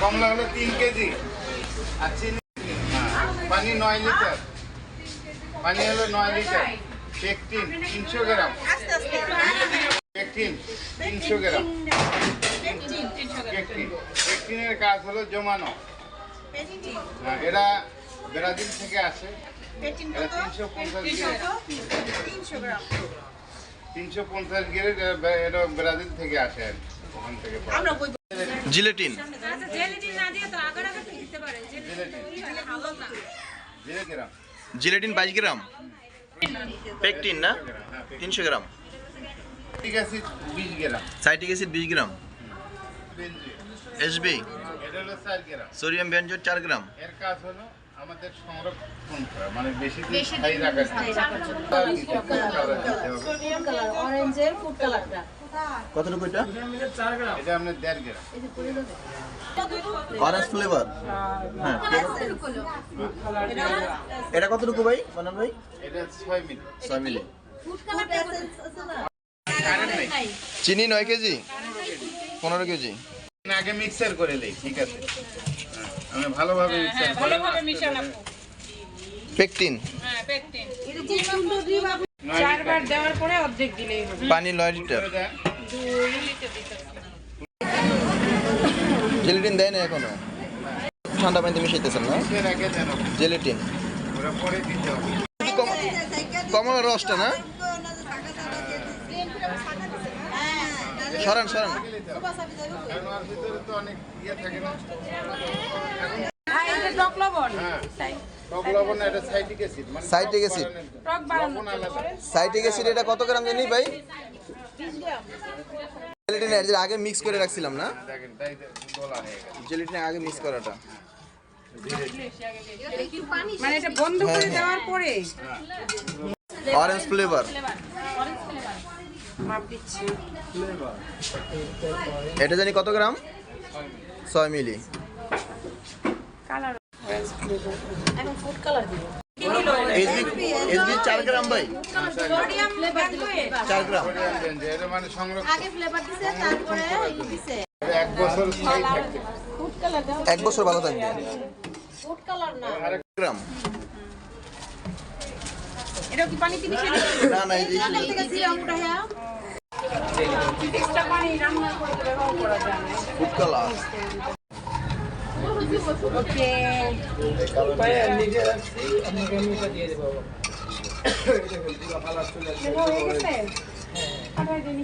কমলা হলো তিন কেজি। আর চিনি হ্যাঁ, পানি নয় লিটার। পানি হলো নয় লিটার। পেকটিন তিনশো গ্রাম। পেকটিন তিনশো গ্রাম। পেকটিন। পেকটিনের কাজ হলো জমানো। হ্যাঁ, এরা ব্রাজিল থেকে আসে। এরা তিনশো পঞ্চাশ তিনশো পঞ্চাশ গিরে এটা ব্রাজিল থেকে আসে আর কি, ওখান থেকে জিলেটিন। জিলেটিন বাইশ গ্রাম। পেকটিন না। তিনশো গ্রাম। সাইটিক অ্যাসিড বিশ গ্রাম। এসবি সোডিয়াম বেঞ্জোর চার গ্রাম। এর কাজ হলো আমাদের সংরক্ষণ করা মানে বেশি দিন স্থায়ী রাখার জন্য। অরেঞ্জের ফুড কালারটা কতটুকু এটা? এটা আপনার দেড় গ্রাম। অরেঞ্জ ফ্লেভার হ্যাঁ। এটা কতটুকু ভাই? মানান ভাই। এটা মিলি। চিনি নয় কেজি? পনেরো কেজি। না, আগে মিক্সার করে নেই ঠিক আছে? হ্যাঁ, আমি ভালোভাবে মিক্সার করে ভালোভাবে মিশানো পেকটিন হ্যাঁ পেকটিন এটা যে সুন্দর দিয়ে বাবু। নয় চারবার দেওয়ার পরে অর্ধেক দিলেই হবে। পানি নয় লিটার। এটা দুই লিটার দিতে জেলেটিন দেয় না এখনও। ঠান্ডা পানিতে মিশাইতেছেন না? জেলেটিন। ওরা পরে দিতে হবে কমলা রসটা না? সরান সরান। কারণ ওর ভিতরে তো অনেক ইয়ে থাকে না হ্যাঁ হ্যাঁ মানে সাইটিক অ্যাসিড। এটা কত গ্রাম জানি ভাই? জেলেটিন আগে মিক্স করে রাখছিলাম না? হয়ে জেলেটিন আগে মিক্স করাটা। মানে এটা বন্ধ করে দেওয়ার পরে? অরেঞ্জ ফ্লেভার এটা জানি কত গ্রাম? ছয় মিলি। কালার এখন ফুড কালার দিব। এসবি চার গ্রাম ভাই। সোডিয়াম ফ্লেভার দিল চার গ্রাম। সরিয়ে আনবেন যে এটা মানে সংরক্ষণ আগে ফ্লেভার দিছে তারপরে ই দিছে এটা এক বছর ফুড কালার ভালো থাকবে ফুড কালার গ্রাম। এটা কি পানিতে মিশিয়ে না না এই থেকে জিরা মুটা হ্যাঁ। এক্সট্রা পানি রান্না করতে ব্যবহার করা যায় না ফুড কালার ওকে হয়ে গেছে পাঠাই দিন